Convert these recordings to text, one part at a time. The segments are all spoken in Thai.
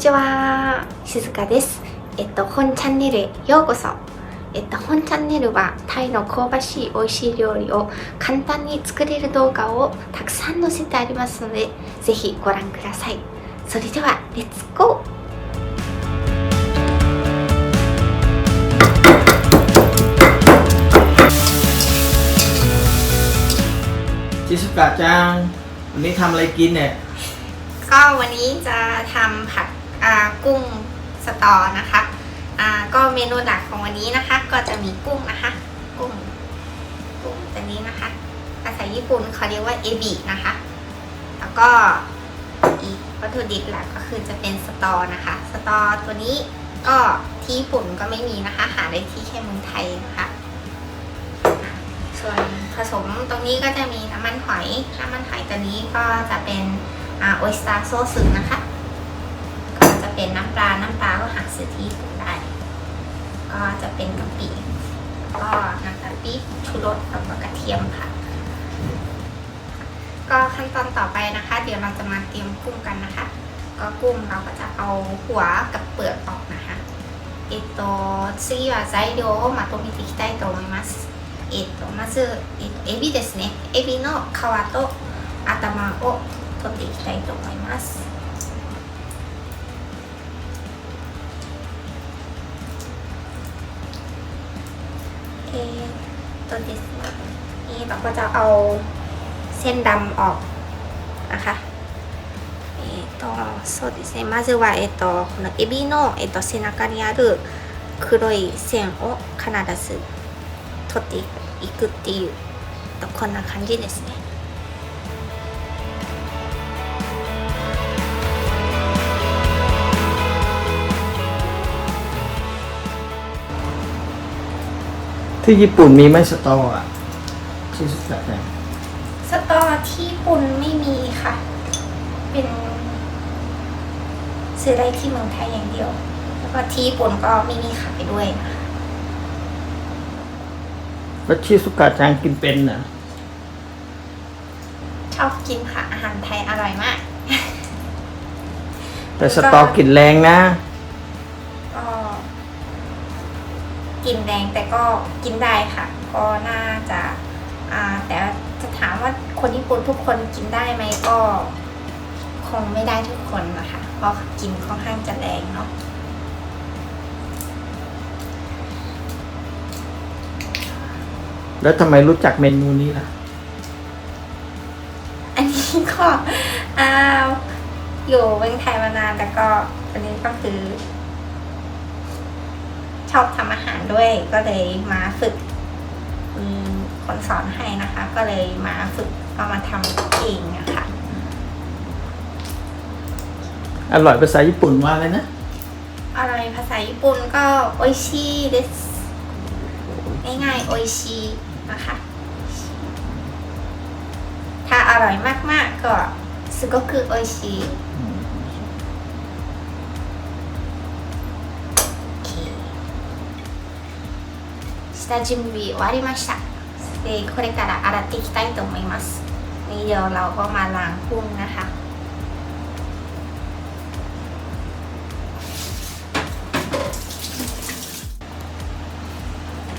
こんにちは、静香です。えっと、本チャンネルへようこそ。えっと、本チャンネルはタイの香ばしい美味しい料理を簡単に作れる動画をたくさん載せてありますので、ぜひご覧ください。それでは、レッツゴーชิสุกะจัง วันนี้ทำอะไรกินเนี่ย ก็วันนี้จะทำผัดอ่า กุ้งสตอนะคะก็เมนูหลักของวันนี้นะคะ ก็จะมีกุ้งนะคะ กุ้งกุ้งตัวนี้นะคะ ภาษาญี่ปุ่นเขาเรียกว่าเอบินะคะ แล้วก็อีกวัตถุดิบหลักก็คือจะเป็นสตอนะคะ สตอตัวนี้ก็ที่ญี่ปุ่นก็ไม่มีนะคะ หาได้ที่แค่เมืองไทยนะคะส่วนผสมตรงนี้ก็จะมีน้ำมันหอย น้ำมันหอยตัวนี้ก็จะเป็นอ่าโอสตาโซสึนะคะ เป็นน้ำปลา น้ำปลาก็หาซื้อที่ญี่ปุ่นได้ ก็จะเป็นกะปิแล้วก็น้ำตาลปี๊บชูรสแล้วก็กระเทียมค่ะ ก็ขั้นตอนต่อไปนะคะ เดี๋ยวเราจะมาเตรียมกุ้งกันนะคะ ก็กุ้งเราก็จะเอาหัวกับเปลือกออกนะคะえっと次は材料をまとめていきたいと思いますえっとまず、えっと、エビですねエビの皮と頭を取っていきたいと思います えー、っとですねนี่เราก็จะเอาเส้นดำออกนะคะえー、っとそうですねまずは、えっと、このエビの、えっと、背中にある黒い線を必ず取っていくっていうこんな感じですね ที่ญี่ปุ่นมีไหมสตออะชิสุกะจังสตอที่ญี่ปุ่นไม่มีค่ะ เป็นซื้อได้ที่เมืองไทยอย่างเดียว แล้วก็ที่ญี่ปุ่นก็ไม่มีขายด้วยนะคะแล้วชิสุกะจังกินเป็นน่ะชอบกินค่ะอาหารไทยอร่อยมาก แต่สตอกินแรงนะ ดงแต่ก็กินได้ค่ะ ก็น่าจะอ่าแต่จะถามว่าคนญี่ปุ่นทุกคนกินได้ไหมก็คงไม่ได้ทุกคนนะคะ เพราะกินค่อนข้างจะแรงเนาะแล้วทำไมรู้จักเมนูนี้ล่ะ อันนี้ก็อ้าวอยู่เมืองไทยมานานแต่ก็อันนี้ก็คือ ชอบทำอาหารด้วย ก็เลยมาฝึกมีคนสอนให้นะคะ ก็เลยมาฝึกก็มาทำเองอะค่ะอร่อยภาษาญี่ปุ่นว่าอะไรนะอร่อยภาษาญี่ปุ่นก็โอชิเดสง่ายๆโอชินะคะ ถ้าอร่อยมากๆก็สุกคือโอชิ 下準備終わりましたでこれから洗っていきたいと思いますนี่เดี๋ยวเราก็มาล้างกุ้งนะคะ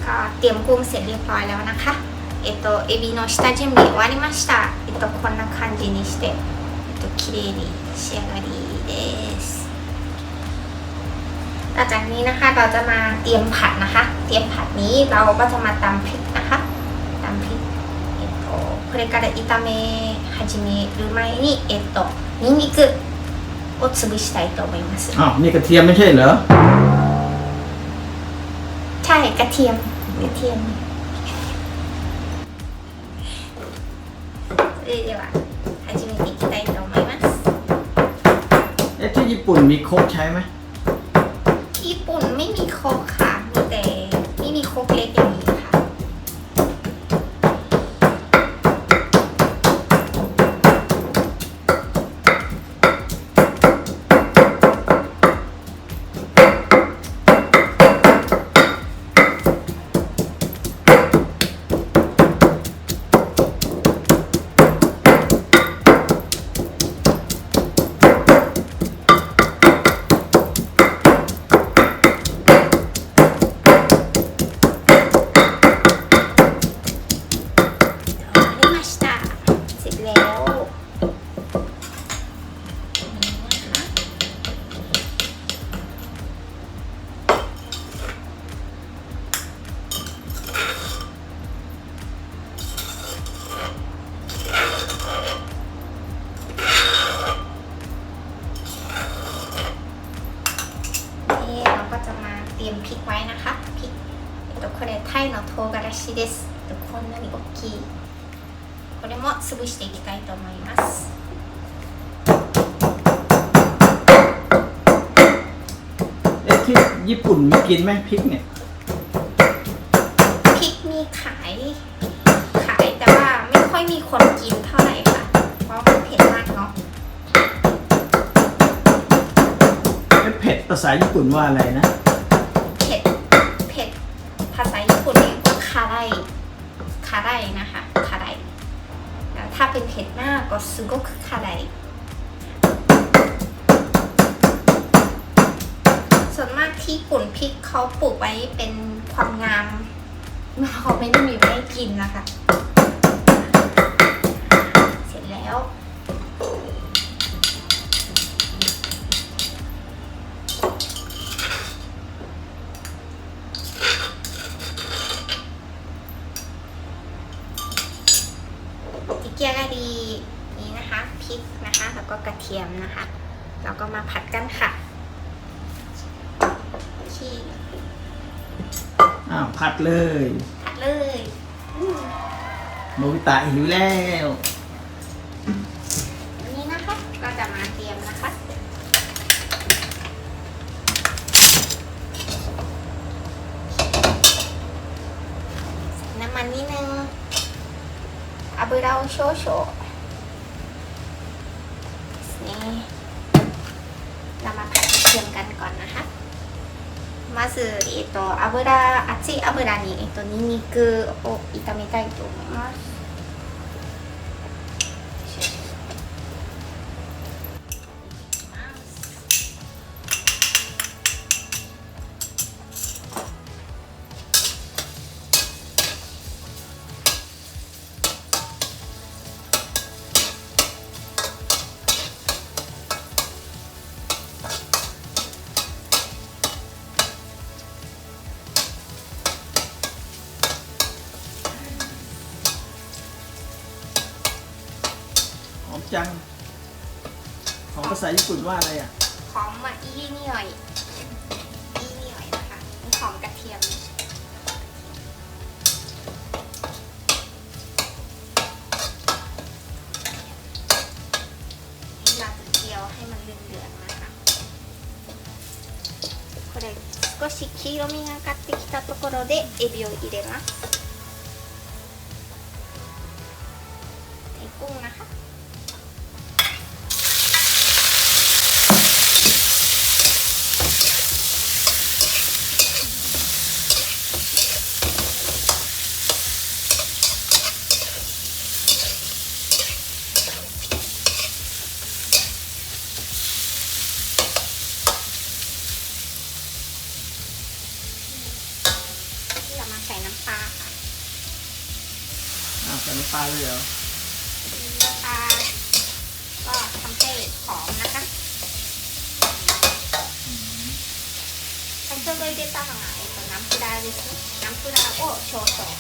ก็เตรียมกุ้งเสร็จเรียบร้อยแล้วนะคะ えっと、エビの下準備終わりました。えっと、こんな感じにして、えっと、綺麗に仕上がりです。 หลังจากนี้นะคะ เราจะมาเตรียมผัดนะคะ เตรียมผัดนี้เราก็จะมาตำพริกนะคะตำพริก えっと、これから炒め始める前に、えっと、ニンニクを潰したいと思います。 อ้าว นี่กระเทียมไม่ใช่เหรอ ใช่กระเทียมกระเทียมそれでは始めていきたいと思います เอ๊ะที่ญี่ปุ่นมีโคกใช้ไหม ที่ญี่ปุ่น ไม่มีโคกค่ะ มีแต่ ไม่มีโคกเล็ก 潰していきたいと思います เอ๊ะที่ญี่ปุ่นมีกินไหมพริกเนี่ย พริกมีขาย ขายแต่ว่าไม่ค่อยมีคนกินเท่าไหร่ค่ะ เพราะมันเผ็ดมากเนาะ เอ๊ะเผ็ดภาษาญี่ปุ่นว่าอะไรนะ แต่ถ้าเป็นเผ็ดมากก็すごくคาไรส่วนมากที่ญี่ปุ่นพริกเขาปลูกไว้เป็นความงามเขาไม่ได้มีไว้ให้กินนะคะ เกียกดีนี้นะคะพริกนะคะ แล้วก็กระเทียมนะคะแล้วก็มาผัดกันค่ะที่อ้าวผัดเลยผัดเลยอืมโนบิตะหิวแล้ว อันนี้นะคะก็จะมาเตรียมนะคะใส่น้ำมันนิดนึง 油を少々ですねเรามาผัดกระเทียมกันก่อนนะคะまず、えっと、油、熱い油に、えっと、ニンニクを炒めたいと思います。 จัง ของภาษาญี่ปุ่นว่าอะไรอ่ะ หอมอ่ะอีเหนี่อยอีเหนี่อยนะคะนี่หอมกระเทียมเราจะเจียวให้มันเหลืองๆนะคะこれ少し黄色みがかってきたところでエビを入れます เลยเหรอ น้ำปลาก็ทำให้หอมนะคะ先ほど入れたのが、えっと、ナンプラーですねナンプラーを少々、え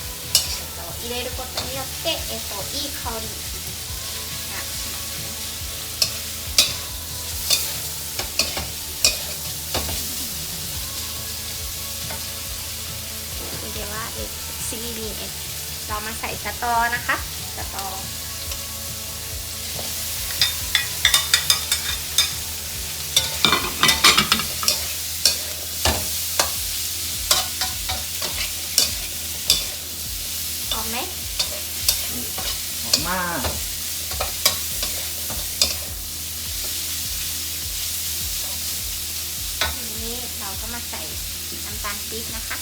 っと、入れることによって、えっと、いい香りがしますねそれでは、えっと、次に、えっと、เรามาใส่สตอนะคะ สตอหอมไหมหอมมากทีนี้เราก็มาใส่น้ำตาลปี๊บนะคะ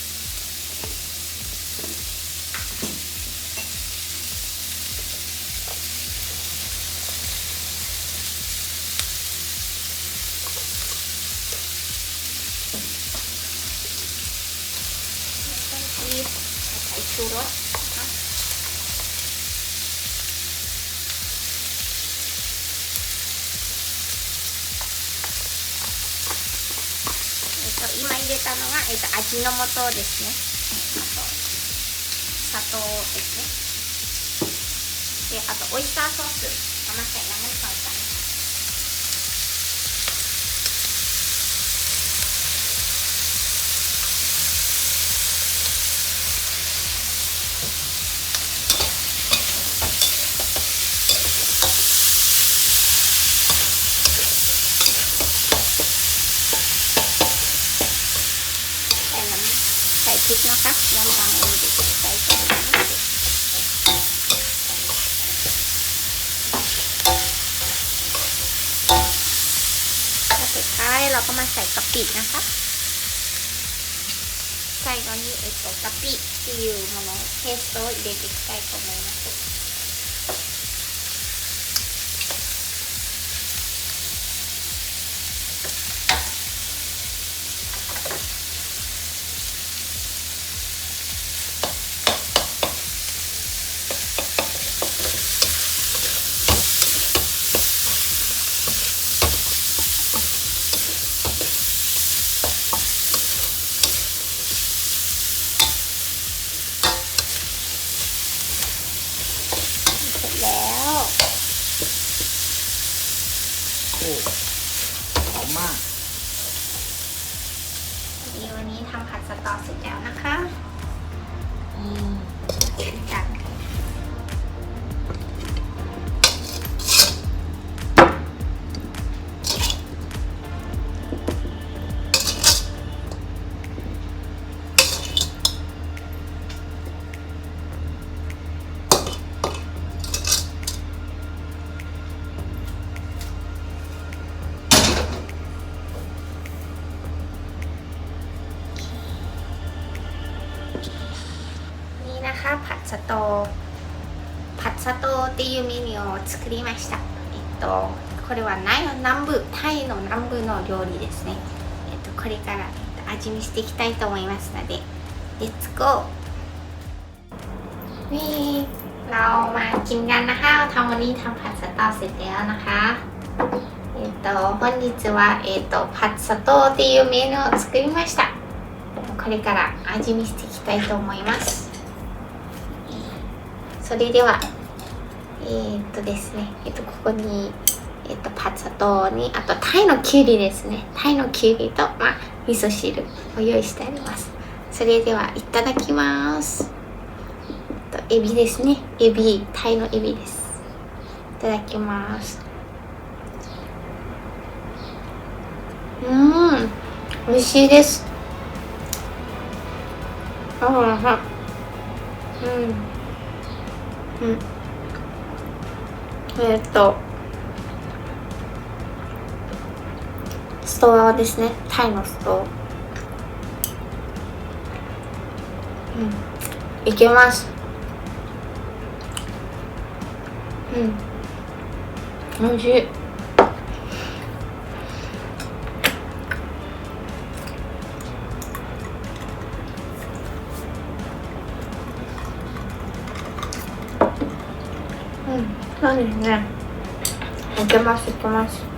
と、今入れたのが、えっと、味の素ですね。あと、砂糖ですね。で、あと、オイスターソース。甘さい เราก็มาใส่กะปินะคะ 最後に、えっと、ガピっていうものペーストを入れていきたいと思います หอมมาก วันนี้ทำผัดสตอเสร็จแล้วนะคะ ผัดสตอ ผัดสตอっていうメニューを作りました。えっと、これは南南部、タイの南部の料理ですね。えっと、これから、えっと、味見していきたいと思いますので、レッツゴーนี่เรามากินกันนะคะทำวันนี้ทำผัดสตอเสร็จแล้วนะคะ えっと、本日は、えっと、ผัดสตอっていうメニューを作りました。これから味見していきたいと思います。 それでは、えー、っとですね、えっと、ここに、えっと、パツァとに、あと、タイのキュウリですね。タイのキュウリと、まあ、味噌汁を用意してあります。それでは、いただきます。えっとエビですね。エビ、タイのエビです。いただきます。うーん、美味しいです。ああ、うん。うん。えーっと、ストアですね。タイのストア。うん。いけます。うん。おいしい。うん、そうですね。いけます、いけます。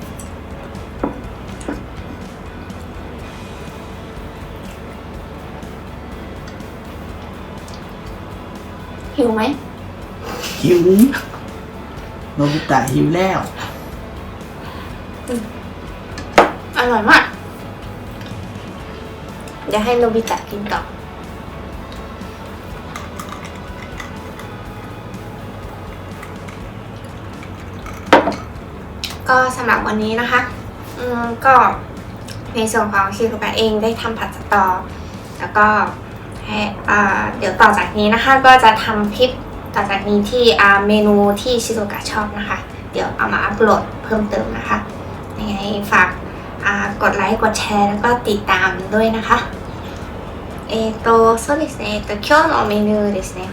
หิวไหม หิวโนบิตะหิวแล้ว อร่อยมาก เดี๋ยวให้โนบิตะกินต่อ ก็สำหรับวันนี้นะคะ อืมก็ในส่วนของชิโรกะเองได้ทำผัดสตอ แล้วก็ให้อ่าเดี๋ยวต่อจากนี้นะคะ ก็จะทำคลิปต่อจากนี้ที่อ่าเมนูที่ชิโรกะชอบนะคะ เดี๋ยวเอามาอัปโหลดเพิ่มเติมนะคะยังไงฝากอ่ากดไลค์กดแชร์แล้วก็ติดตามด้วยนะคะえっ、とそうですね、えっと、今日のメニューですね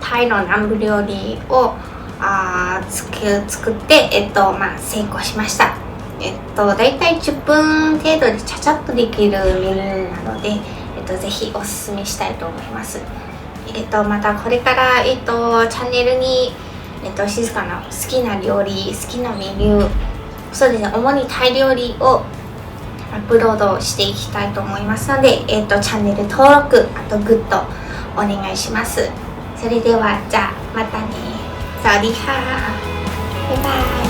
タイの南部料理を あつく作って、えっとまあ、成功しました。えっと大体10分程度でちゃちゃっとできるメニューなので、えっと、ぜひおすすめしたいと思います。えっとまたこれから、えっと、チャンネルに、えっと、静かの好きな料理好きなメニューそうですね主にタイ料理をアップロードしていきたいと思いますので、えっと、チャンネル登録あとグッドお願いします。それではじゃあまたね สวัสดีค่ะ บ๊ายบาย